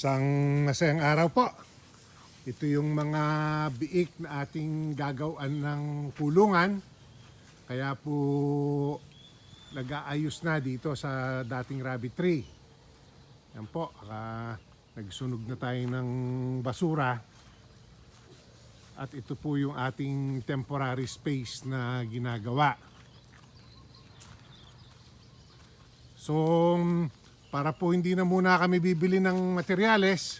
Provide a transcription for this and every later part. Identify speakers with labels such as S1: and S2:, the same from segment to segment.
S1: Isang masayang araw po. Ito yung mga biik na ating gagawin ng kulungan. Kaya po nag-aayos na dito sa dating rabbit tree. Yan po, ah, nagsunog na tayo ng basura. At ito po yung ating temporary space na ginagawa. So, para po hindi na muna kami bibili ng materyales,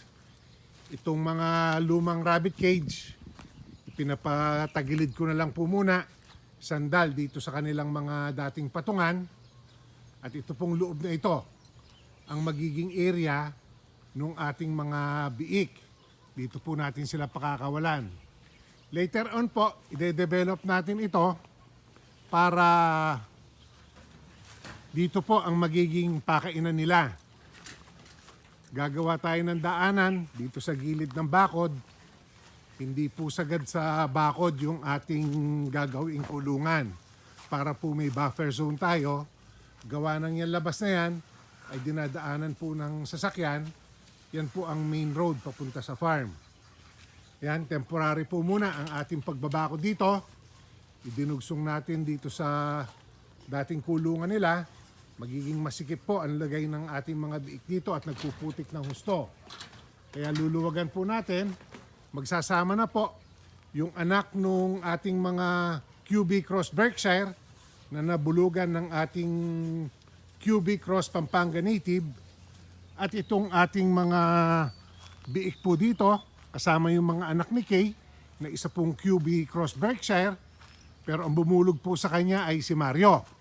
S1: itong mga lumang rabbit cage, pinapatagilid ko na lang po muna, sandal dito sa kanilang mga dating patungan. At ito pong loob na ito, ang magiging area ng ating mga biik. Dito po natin sila pakakawalan. Later on po, ide-develop natin ito para dito po ang magiging pakainan nila. Gagawa tayo ng daanan dito sa gilid ng bakod. Hindi po sagad sa bakod yung ating gagawing kulungan. Para po may buffer zone tayo. Gawa ng yan labas na yan ay dinadaanan po ng sasakyan. Yan po ang main road papunta sa farm. Yan, temporary po muna ang ating pagbabako dito. Idinugsong natin dito sa dating kulungan nila. Magiging masikip po ang lagay ng ating mga biik dito at nagpuputik ng husto. Kaya luluwagan po natin, magsasama na po yung anak nung ating mga QB Cross Berkshire na nabulugan ng ating QB Cross Pampanga Native at itong ating mga biik po dito, kasama yung mga anak ni Kay, na isa pong QB Cross Berkshire, pero ang bumulog po sa kanya ay si Mario.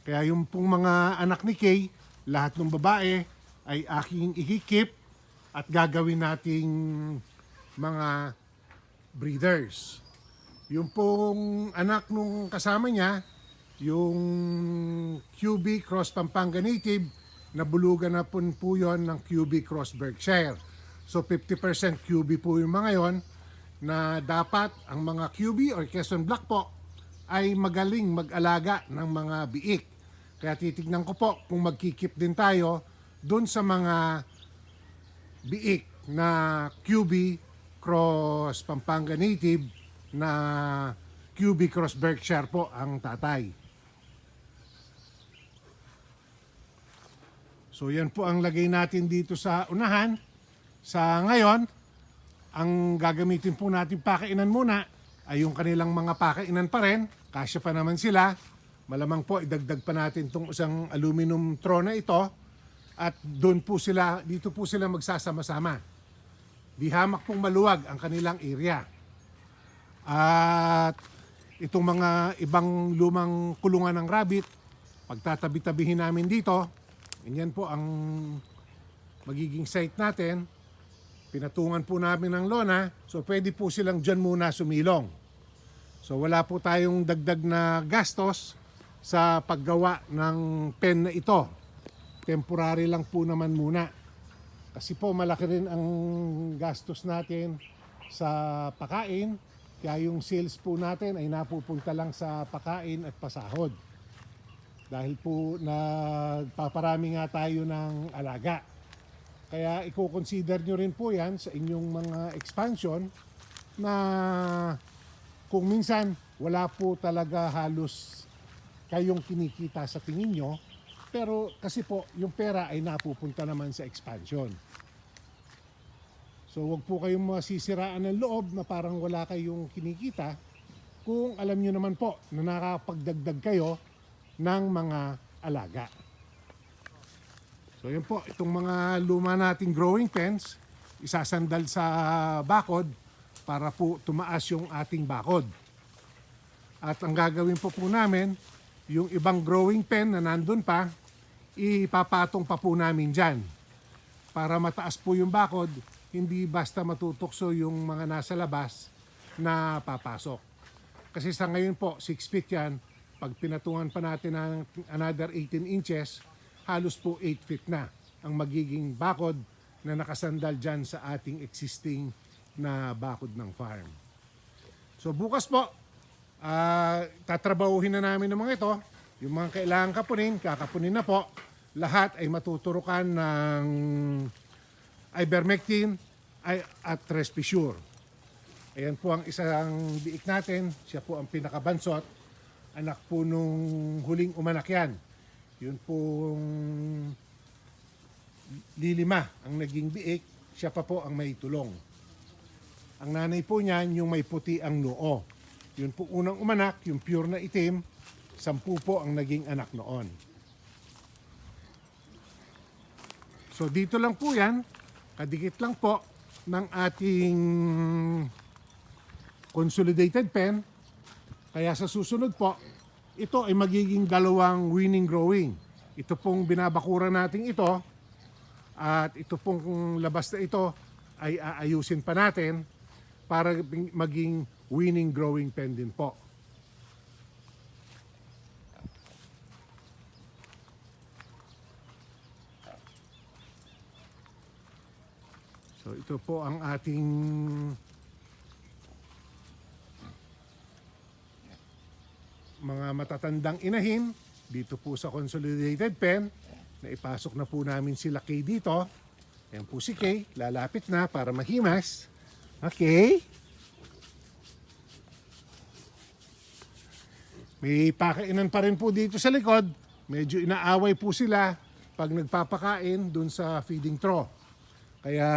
S1: Kaya yung pong mga anak ni Kay, lahat ng babae ay aking ikikip at gagawin nating mga breeders. Yung pong anak nung kasama niya, yung QB Cross Pampanga Native, nabulugan na po, po yun ng QB Cross Berkshire. So 50% QB po yung mga yon na dapat ang mga QB or Quezon Black po ay magaling mag-alaga ng mga biik. Kaya titignan ko po kung magkikip din tayo doon sa mga biik na QB Cross Pampanga Native na QB Cross Berkshire po ang tatay. So yan po ang lagay natin dito sa unahan. Sa ngayon, ang gagamitin po natin pakainan muna ay yung kanilang mga pakainan pa rin. Kasya pa naman sila. Malamang po idagdag pa natin itong isang aluminum tro na ito. At doon po sila, dito po sila magsasama-sama. Di hamak pong maluwag ang kanilang area. At itong mga ibang lumang kulungan ng rabbit, pagtatabi-tabihin namin dito, ganyan po ang magiging site natin. Pinatungan po namin ng lona, so pwede po silang dyan muna sumilong. So wala po tayong dagdag na gastos sa paggawa ng pen na ito. Temporary lang po naman muna. Kasi po malaki rin ang gastos natin sa pakain. Kaya yung sales po natin ay napupunta lang sa pakain at pasahod. Dahil po nagpaparami nga tayo ng alaga. Kaya i-consider nyo rin po yan sa inyong mga expansion na kung minsan wala po talaga halos kayong kinikita sa tingin nyo, pero kasi po yung pera ay napupunta naman sa expansion. So wag po kayong masisiraan ng loob na parang wala kayong kinikita kung alam nyo naman po na nakapagdagdag kayo ng mga alaga. So yan po, itong mga luma nating growing pens, isasandal sa bakod para po tumaas yung ating bakod. At ang gagawin po po namin, yung ibang growing pen na nandun pa, ipapatong pa po namin dyan. Para mataas po yung bakod, hindi basta matutokso yung mga nasa labas na papasok. Kasi sa ngayon po, 6 feet yan, pag pinatungan pa natin ng another 18 inches, halos po 8 feet na ang magiging bakod na nakasandal dyan sa ating existing na bakod ng farm. So bukas po, ah tatrabahuhin na namin ng mga ito. Yung mga kailangan kapunin, kakapunin na po. Lahat ay matuturukan ng ivermectin ay, at Respisure. Ayan po ang isang biik natin. Siya po ang pinakabansot. Anak po nung huling umanak yan. Yun pong lilima ang naging biik. Siya pa po ang may tulong. Ang nanay po niyan, yung may puti ang noo. Yun po unang umanak, yung pure na itim, sampu po ang naging anak noon. So dito lang po yan, kadikit lang po ng ating consolidated pen. Kaya sa susunod po, ito ay magiging dalawang winning growing. Ito pong binabakuran natin ito at ito pong labas na ito ay aayusin pa natin para maging winning growing pen din po. So ito po ang ating mga matatandang inahin dito po sa Consolidated Pen. Naipasok na po namin sila Kay dito. Ayan po si Kay. Lalapit na para mahimas. Okay. May pakainan pa rin po dito sa likod. Medyo inaaway po sila pag nagpapakain dun sa feeding trough. Kaya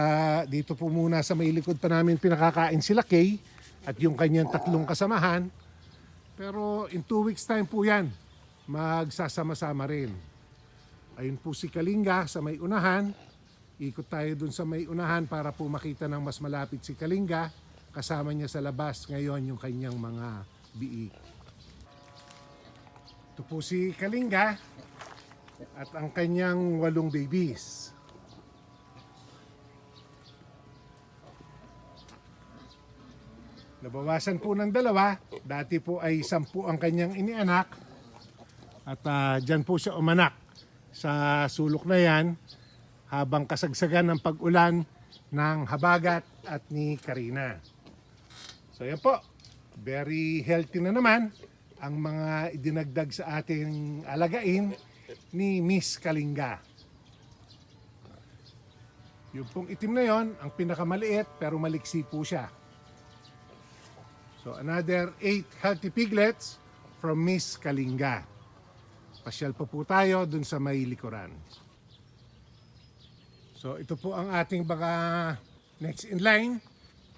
S1: dito po muna sa may likod pa namin pinakakain sila Kay at yung kanyang tatlong kasamahan. Pero in two weeks time po yan, magsasama-sama rin. Ayun po si Kalinga sa may unahan. Ikot tayo dun sa may unahan para po makita ng mas malapit si Kalinga. Kasama niya sa labas ngayon yung kanyang mga biik. Ito po si Kalinga at ang kanyang walong babies. Nabawasan po ng dalawa. Dati po ay sampu ang kanyang inianak. At ah, dyan po siya umanak sa sulok na yan habang kasagsagan ng pag-ulan ng Habagat at ni Karina. So yan po. Very healthy na naman ang mga idinagdag sa ating alagain ni Miss Kalinga. Yung pong itim na yon, ang pinakamaliit pero maliksi po siya. So another 8 healthy piglets from Miss Kalinga. Pasyal pa po tayo dun sa may likuran. So ito po ang ating baka next in line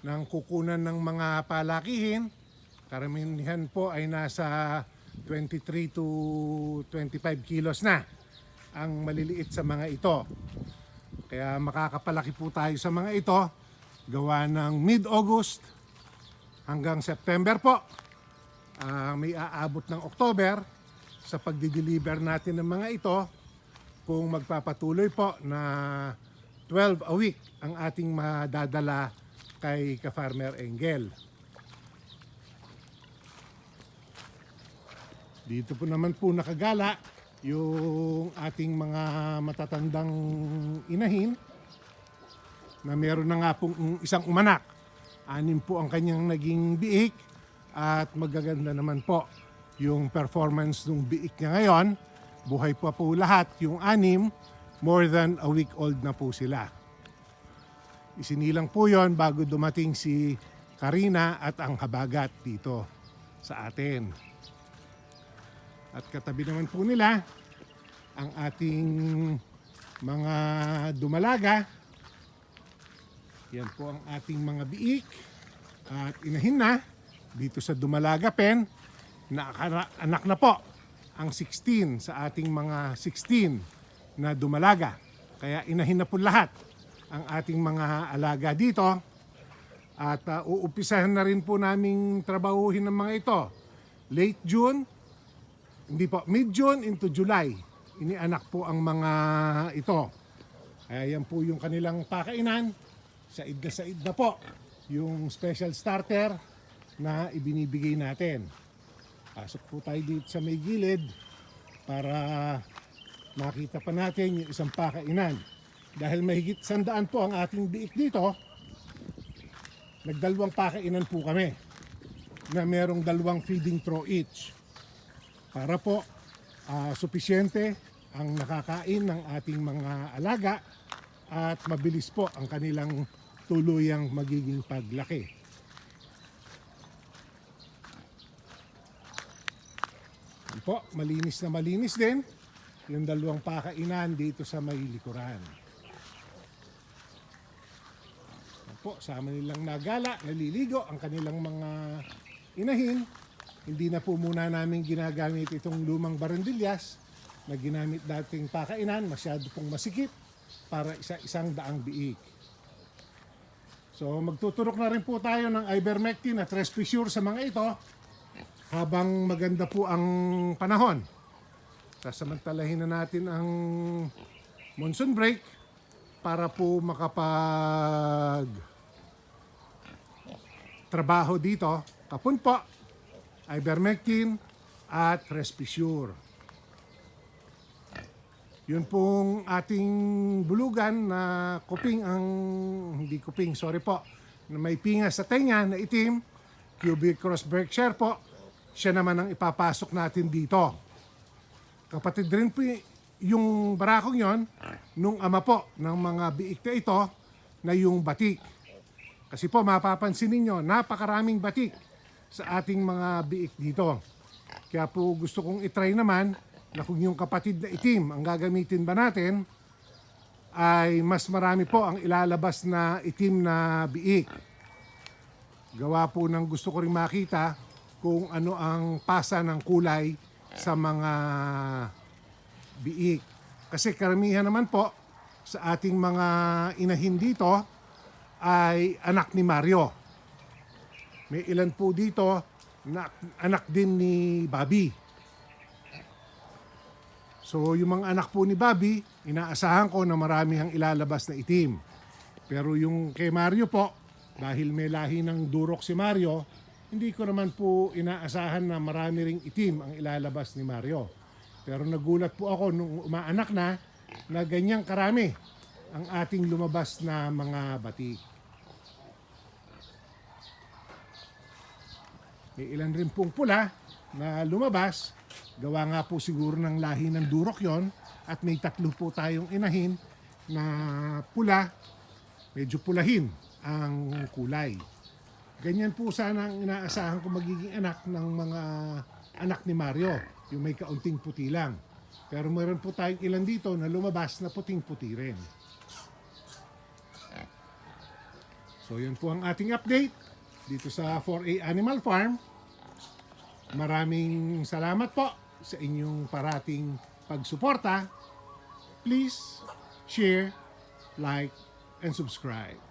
S1: ng kukunan ng mga palakihin. Karamihan po ay nasa 23 to 25 kilos na ang maliliit sa mga ito. Kaya makakapalaki po tayo sa mga ito gawa ng mid-August hanggang September po. Ah, may aabot ng October sa pagdi-deliver natin ng mga ito kung magpapatuloy po na 12 a week ang ating madadala kay ka-farmer Engel. Dito po naman po nakagala yung ating mga matatandang inahin na meron na nga pong isang umanak. Anim po ang kanyang naging biik at magaganda naman po yung performance ng biik niya ngayon. Buhay pa po lahat yung anim, more than a week old na po sila. Isinilang po yon bago dumating si Karina at ang habagat dito sa atin. At katabi naman po nila ang ating mga dumalaga. Yan po ang ating mga biik. At inahin na dito sa Dumalaga Pen. Anak na po ang 16 sa ating mga 16 na dumalaga. Kaya inahin na po lahat ang ating mga alaga dito. At uh, uupisahan na rin po naming trabahuhin ng mga ito. Late June, hindi po, mid-June into July. Inianak po ang mga ito. Kaya yan po yung kanilang pakainan. Said na said na po yung special starter na ibinibigay natin. Pasok po tayo dito sa may gilid para makita pa natin yung isang pakainan. Dahil mahigit sandaan po ang ating biik dito, nagdalawang pakainan po kami na merong dalawang feeding trough each para po ah, supisyente ang nakakain ng ating mga alaga at mabilis po ang kanilang tuluyang magiging paglaki. Yan po, malinis na malinis din yung dalawang pakainan dito sa may likuran. Po, sama nilang nagala, naliligo ang kanilang mga inahin. Hindi na po muna namin ginagamit itong lumang barandilyas na ginamit dating pakainan, masyado pong masikip para isa-isang daang biik. So magtuturok na rin po tayo ng ivermectin at Respisure sa mga ito habang maganda po ang panahon. Sasamantalahin na natin ang monsoon break para po makapag trabaho dito. Kapun po, ivermectin at Respisure. Yun pong ating bulugan na kuping ang, hindi kuping, sorry po, na may pinga sa tenga na itim, cubic cross Berkshire po, siya naman ang ipapasok natin dito. Kapatid rin po yung barakong yon nung ama po ng mga biik ito na yung batik. Kasi po mapapansin ninyo, napakaraming batik sa ating mga biik dito. Kaya po gusto kong itry naman na kung yung kapatid na itim ang gagamitin ba natin, ay mas marami po ang ilalabas na itim na biik. Gawa po ng gusto ko rin makita kung ano ang pasa ng kulay sa mga biik. Kasi karamihan naman po sa ating mga inahin dito ay anak ni Mario. May ilan po dito na anak din ni Bobby. So yung mga anak po ni Bobby, inaasahan ko na marami ang ilalabas na itim. Pero yung kay Mario po, dahil may lahi ng durok si Mario, hindi ko naman po inaasahan na marami ring itim ang ilalabas ni Mario. Pero nagulat po ako nung umaanak na na ganyang karami ang ating lumabas na mga batik. May ilan rin pong pula na lumabas. Gawa nga po siguro ng lahi ng durok yon At may tatlo po tayong inahin na pula, medyo pulahin ang kulay. Ganyan po sana ang inaasahan ko magiging anak ng mga anak ni Mario, yung may kaunting puti lang. Pero meron po tayong ilan dito na lumabas na puting-puti rin. So yun po ang ating update dito sa 4A Animal Farm. Maraming salamat po sa inyong parating pagsuporta. Please share, like, and subscribe.